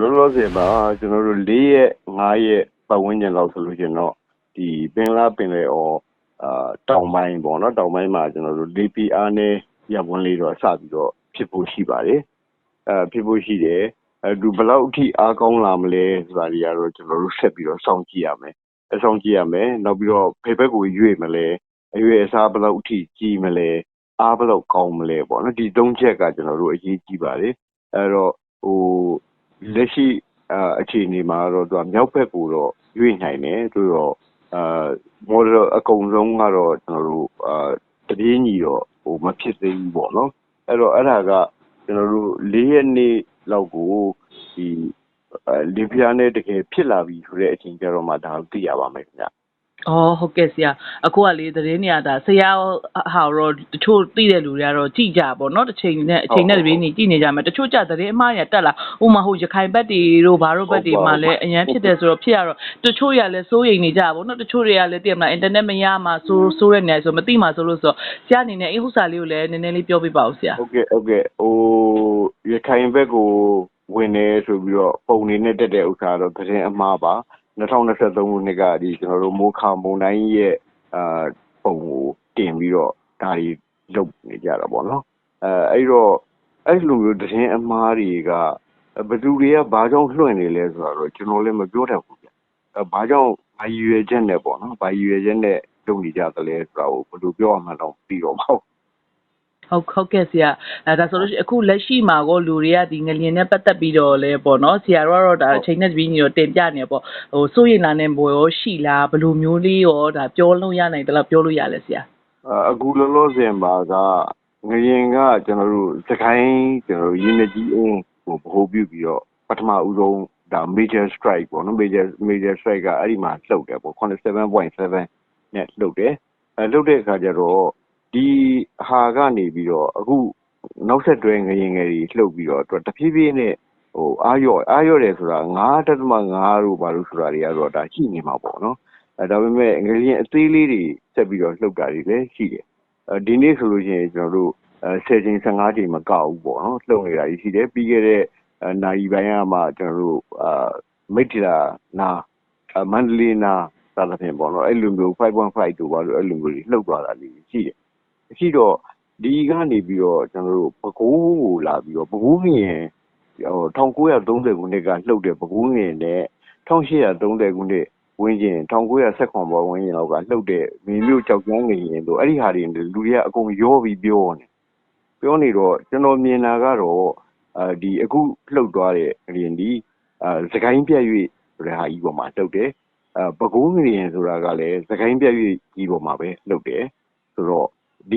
လောလောဆယ်မှာကျွန်တော်တို့၄ရက်၅ရက်ပတ်ဝန်းကျင်လောက်ဆိုလို့ရှိရင်တော့ဒီပင်လားပင်လေအော်အာတောင်ပိုင်းပေါ့နော်တောင်ပိုင်းမှာကျွန်တော်တို့ DPR နဲ့ရပ်ဝန်းလေးတော့စပြီးတော့ဖြစ်ဖို့ရှိပါတယ်အဲဖြစ်ဖို့ရှိတယ်အဲသူဘယ်လောက်အထိအားကောင်းလာမလဲဆိုတာတွေကတော့ကျွန်တော်တို့ဆက်ပြီးတော့စောင့်ကြည့်ရမယ်အဆောင်ကြည့်ရမယ်နောက်ပြီးတော့ဖေဘက်ကိုရွေ့မလဲအရွေအစားဘယ်လောက်အထိကြီးမလဲအားဘယ်လောက်ကောင်းမလဲပေါ့နော်ဒီသုံးချက်ကကျွန်တော်တို့အရေးကြီးပါတယ်အဲတော့ဟို လက်ရှိအာအခြေအနေမှာတော့သူကမြောက်ဘက်ကိုတော့ရွေ့နိုင်တယ်သူတော့အာမော်ဒယ်အကုန်လုံးကတော့ကျွန်တော်တို့အာတပြေးညီတော့ဟိုမဖြစ်သေးဘူးပေါ့နော်အဲ့တော့အဲ့ဒါကကျွန်တော်တို့၄ရက်နေ့လောက်ကိုဒီအဲလီဘီယာနဲ့တကယ်ဖြစ်လာပြီဆိုတဲ့အချိန်ကျတော့မှဒါကိုသိရပါမယ်ခင်ဗျ အော်ဟုတ်ကဲ့ဆရာအခုကလေသတင်းတွေကဒါဆရာဟာတော့တချို့သိတဲ့လူတွေကတော့ကြည်ကြပါတော့တစ်ချိန်နဲ့အချိန်နဲ့တပြေးညီကြည်နေကြမယ်တချို့ကြသတင်းအမှားရတက်လာဥမာဟိုရခိုင်ဘက်တွေတို့ဘာတို့ဘက်တွေမှာလည်းအရန်ဖြစ်တယ်ဆိုတော့ဖြစ်ရတော့တချို့ရလည်းစိုးရိမ်နေကြပါဘောနော်တချို့တွေကလည်းသိရမလားအင်တာနက်မရမှာစိုးစိုးရနေဆိုမသိမှာဆိုလို့ဆိုဆရာအနေနဲ့အဟုတ်စာလေးကိုလည်းနည်းနည်းလေးပြောပြပါဦးဆရာဟုတ်ကဲ့ဟုတ်ကဲ့ဟိုရခိုင်ဘက်ကိုဝင်နေဆိုပြီးတော့ပုံနေနဲ့တက်တဲ့ဥစ္စာတော့သတင်းအမှားပါ 2023ခုနှစ်ကဒီကျွန်တော်တို့မိုးခါမုန်တိုင်းရဲ့အာပုံကိုတင်ပြီးတော့ဒါတွေလုပ်နေကြတာပေါ့နော်အဲအဲ့တော့အဲ့လိုမျိုးသတင်းအမှားတွေကဘယ်သူတွေကဘာကြောင့်လွှင့်နေလဲဆိုတော့ကျွန်တော်လည်းမပြောတတ်ဘူးဗျအဲဘာကြောင့်ဘာရည်ရွယ်ချက်နဲ့ပေါ့နော်ဘာရည်ရွယ်ချက်နဲ့လုပ်နေကြသလဲဆိုတာကိုဘယ်လိုပြောရမှန်းတော့မသိတော့ပါဘူး ဟုတ်ဟုတ်ကဲ့ဆရာအဲဒါဆိုလို့ရှိရင်အခုလက်ရှိမှာကောလူတွေကဒီငလျင်နဲ့ပတ်သက်ပြီးတော့လဲပေါ့နော်ဆရာတို့ကတော့ဒါအချိန်နဲ့တပြေးညီတော့တင်ပြနေပေါ့ဟိုစိုးရိမ်လာတဲ့ဘွယ်ရောရှိလားဘယ်လိုမျိုးလေးရောဒါပြောလို့ရနိုင်တယ်လားပြောလို့ရလဲဆရာအာအခုလောလောဆယ်မှာကငရင်ကကျွန်တော်တို့စကိုင်းကျွန်တော်တို့ရင်းနှကြီးအင်းကိုဗဟိုပြုပြီးတော့ပထမဦးဆုံးဒါ major strike ပေါ့နော် major major strike ကအဲ့ဒီမှာလှုပ်တယ်ပေါ့87.7နဲ့လှုပ်တယ်အဲလှုပ်တဲ့အခါကျတော့ဒီ ဟာကနေပြီးတော့အခုနောက်ဆက်တွဲငရင်ငယ်ကြီးလှုပ်ပြီးတော့သူတဖြည်းဖြည်းနဲ့ဟိုအာရော့အာရော့တယ်ဆိုတာ9.5တို့ဘာလို့ဆိုတာတွေကတော့ဒါရှိနေမှာပေါ့နော်အဲဒါပေမဲ့ငရင်အသေးလေးတွေဆက်ပြီးတော့လှုပ်တာတွေလည်းရှိတယ်အဲဒီနေ့ဆိုလို့ရှိရင်ကျွန်တော်တို့အဲ10ချိန်15ချိန်မကောက်ဘူးပေါ့နော်လှုပ်နေတာကြီးရှိတယ်ပြီးခဲ့တဲ့အဲနိုင်ပိုင်းကမှကျွန်တော်တို့အာမိတ္တရာနာအဲမန္တလေးနာသာသဖြင့်ပေါ့နော်အဲ့လိုမျိုး5.5တို့ဘာလို့အဲ့လိုမျိုးတွေလှုပ်သွားတာလေးရှိတယ် ရှိတော့ ဒီကနေပြီးတော့ကျွန်တော်တို့ပကိုးကိုလာပြီးတော့ပကိုးငင်ဟို1930ခုနှစ်က လှုပ်တဲ့ပကိုးငင်နဲ့1830ခုနှစ်ဝင်းကျင်1918ဘောဝင်းကျင်လောက်က လှုပ်တဲ့မင်းမျိုးကြောက်ကြမ်းငရင်တို့ အဲ့ဒီဟာတွေလူတွေက အကုန်ရောပြီး ပြောနေပြောနေတော့ ကျွန်တော်မြင်တာကတော့အဲဒီအခုလှုပ်သွားတဲ့ငရင်ဒီအာစကိုင်းပြက်၍ဆိုတဲ့ဟာကြီးပေါ်မှာ လှုပ်တယ်အဲပကိုးငရင်ဆိုတာကလည်းစကိုင်းပြက်၍ကြီးပေါ်မှာပဲ လှုပ်တယ်ဆိုတော့ဒီ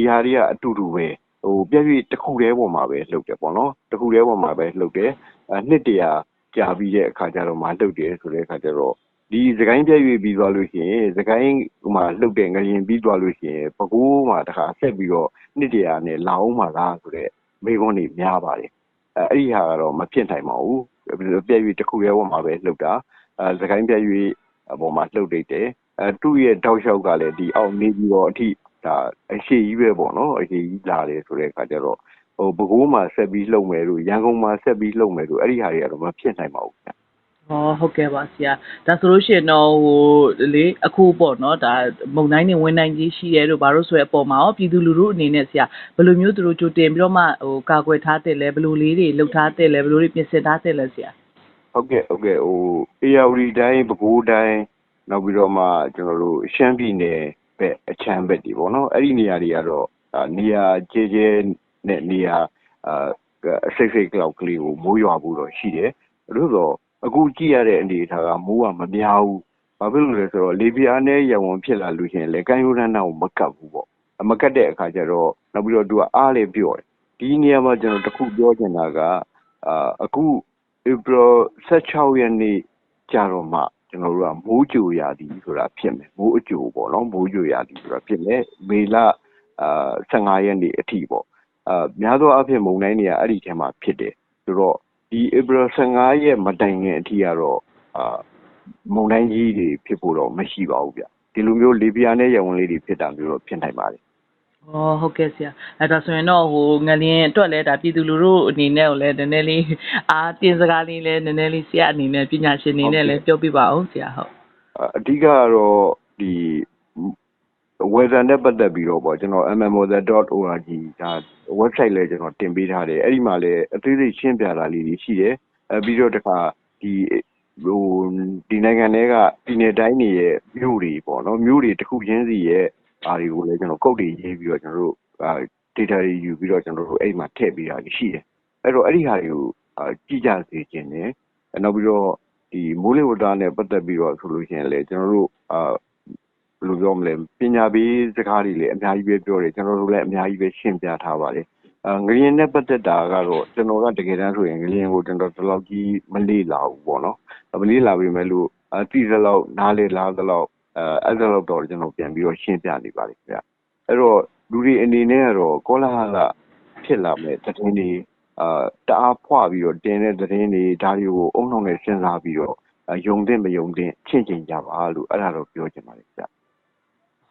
ဟာတွေကအတူတူပဲဟိုပြက်၍တစ်ခုတည်းပေါ်မှာပဲလှုပ်တယ်ပေါ့နော်တစ်ခုတည်းပေါ်မှာပဲလှုပ်တယ်အဲနှစ်တရာကြာပြီးတဲ့အခါကျတော့မှလှုပ်တယ်ဆိုတဲ့အခါကျတော့ဒီစကိုင်းပြက်၍ပြီးသွားလို့ရှိရင်စကိုင်းဟိုမှာလှုပ်တဲ့ငရင်ပြီးသွားလို့ရှိရင်ပကိုးမှာတခါဆက်ပြီးတော့နှစ်တရာနဲ့လောင်းမှာလားဆိုတဲ့မိကုန်းတွေများပါတယ်အဲအဲ့ဒီဟာကတော့မဖြစ်နိုင်ပါဘူးပြက်၍တစ်ခုတည်းပေါ်မှာပဲလှုပ်တာအဲစကိုင်းပြက်၍အပေါ်မှာလှုပ်နေတယ်အဲသူ့ရဲ့တောက်လျှောက်ကလည်းဒီအောက်နေပြီးတော့အထိ ဒါအရှိကြီးပဲပေါ့နော်အရှိကြီးလာတယ်ဆိုတဲ့အခါကျတော့ဟိုဘကိုးမှာဆက်ပြီးလှုပ်မယ်လို့ရန်ကုန်မှာဆက်ပြီးလှုပ်မယ်လို့အဲ့ဒီဟာတွေကတော့မဖြစ်နိုင်ပါဘူးခင်ဗျဟောဟုတ်ကဲ့ပါဆရာဒါဆိုလို့ရှိရင်တော့ဟိုလေအခုပေါ့နော်ဒါမုံတိုင်းနေဝင်တိုင်းကြီးရှိရဲတို့ဘာလို့ဆိုရအပေါ်မှာရောပြည်သူလူထုအနေနဲ့ဆရာဘယ်လိုမျိုးသူတို့ကြိုတင်ပြီးတော့မှဟိုကာကွယ်ထားတဲ့လဲဘယ်လိုလေးတွေလှုပ်ထားတဲ့လဲဘယ်လိုတွေပြင်ဆင်ထားတဲ့လဲဆရာဟုတ်ကဲ့ဟုတ်ကဲ့ဟိုအေယာဝတီတိုင်းပဲခူးတိုင်းနောက်ပြီးတော့မှကျွန်တော်တို့ရှမ်းပြည်နယ်ဘ က်အချမ်းဘက်တွေပေါ့နော်အဲ့ဒီနေရာတွေကတော့အာနေရာကျဲကျဲနဲ့နေရာအာအစိတ်စိတ်ကလောက်ကလေးကိုမိုးရွာဖို့တော့ရှိတယ်လို့တော့အခုကြည့်ရတဲ့အနေအထားကမိုးကမများဘူးဘာဖြစ်လို့လဲဆိုတော့လေပြားနဲ့ရံဝင်ဖြစ်လာလို့ရှိရင်လေကန်ယူရန်နာကိုမကတ်ဘူးပေါ့အမကတ်တဲ့အခါကျတော့နောက်ပြီးတော့သူကအားလေပြော့တယ်ဒီနေရာမှာကျွန်တော်တစ်ခုပြောချင်တာကအာအခု April 16ရက်နေ့ကြာတော့မှ ကျွန်တော်တို့ကမိုးကြိုရာသီဆိုတာဖြစ်မယ်မိုးအကြိုပေါ့နော်မိုးကြိုရာသီဆိုတာဖြစ်မယ်မေလအာ15ရက်နေ့အထိပေါ့အာများသောအားဖြင့်မုန်တိုင်းတွေကအဲ့ဒီထဲမှာဖြစ်တယ်ဆိုတော့ဒီ April 15ရက်မတိုင်ခင်အထိကတော့အာမုန်တိုင်းကြီးတွေဖြစ်ဖို့တော့မရှိပါဘူးဗျဒီလိုမျိုးလေပြာနဲ့ရဝင်လေးတွေဖြစ်တာမျိုးတော့ဖြစ်နိုင်ပါတယ် ဩဟုတ်ကဲ့ဆရာအဲ့ဒါဆိုရင်တော့ဟိုငလင်းအတွက်လဲဒါပြည်သူလူထုအနေနဲ့ကိုလည်း နည်းနည်းလေး အားတင်စကားလေးလဲနည်းနည်းလေး ဆရာအနေနဲ့ ပညာရှင်အနေနဲ့လည်း ပြောပြပါအောင်ဆရာဟုတ်အဓိကကတော့ ဒီ weather နဲ့ ပတ်သက်ပြီးတော့ပေါ့ကျွန်တော် mmweather.org ဒါ website လဲကျွန်တော်တင်ပေးထားတယ် အဲ့ဒီမှာလဲအသေးစိတ်ရှင်းပြတာလေးတွေ ရှိတယ်အဲပြီးတော့တခါ ဒီဟိုဒီနိုင်ငံတွေကပြည်နယ်တိုင်းတွေရဲ့ မြို့တွေပေါ့နော် မြို့တွေတစ်ခုချင်းစီရဲ့ အားတွေကိုလဲကျွန်တော်ကုတ်တွေရေးပြီးတော့ကျွန်တော်တို့အာ data တွေယူပြီးတော့ကျွန်တော်တို့အဲ့ဒီမှာထည့်ပေးတာရှိတယ်အဲ့တော့အဲ့ဒီဟာတွေကိုအာကြည့်ကြစေခြင်းတယ်နောက်ပြီးတော့ဒီမိုးလေဝသနဲ့ပတ်သက်ပြီးတော့ဆိုလို့ရှိရင်လေကျွန်တော်တို့အာဘယ်လိုပြောမလဲပညာပေးစကားတွေလည်းအများကြီးပဲပြောတယ်ကျွန်တော်တို့လည်းအများကြီးပဲရှင်းပြထားပါတယ်အဲငရင်နဲ့ပတ်သက်တာကတော့ကျွန်တော်ကတကယ်တမ်းဆိုရင်ငရင်ကိုကျွန်တော်ဒီလောက်ကြီးမလေးလာဘူးပေါ့နော်မလေးလာပြီမဲ့လို့အတိစလောက်နားလေလားသလောက် အဲအဲ့ဒါလောက်တော့ကျွန်တော်ပြန်ပြီးတော့ရှင်းပြနေပါလိမ့်ခင်ဗျအဲ့တော့လူတွေအနေနဲ့ကတော့ကောလာဟလဖြစ်လာမဲ့သတင်းတွေအာတအားဖွာပြီးတော့တင်တဲ့သတင်းတွေဒါတွေကိုအုံနှောင်းနဲ့စဉ်းစားပြီးတော့ယုံတဲ့မယုံတဲ့ချင့်ချင်ကြပါလို့အဲ့ဒါတော့ပြောချင်ပါတယ်ဗျ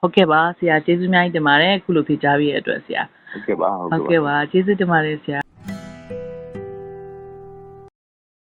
ဟုတ်ကဲ့ပါဆရာကျေးဇူးအများကြီးတင်ပါတယ်အခုလိုဖြေကြားပေးရတဲ့အတွက်ဆရာဟုတ်ကဲ့ပါဟုတ်ကဲ့ပါကျေးဇူးတင်ပါတယ်ဆရာ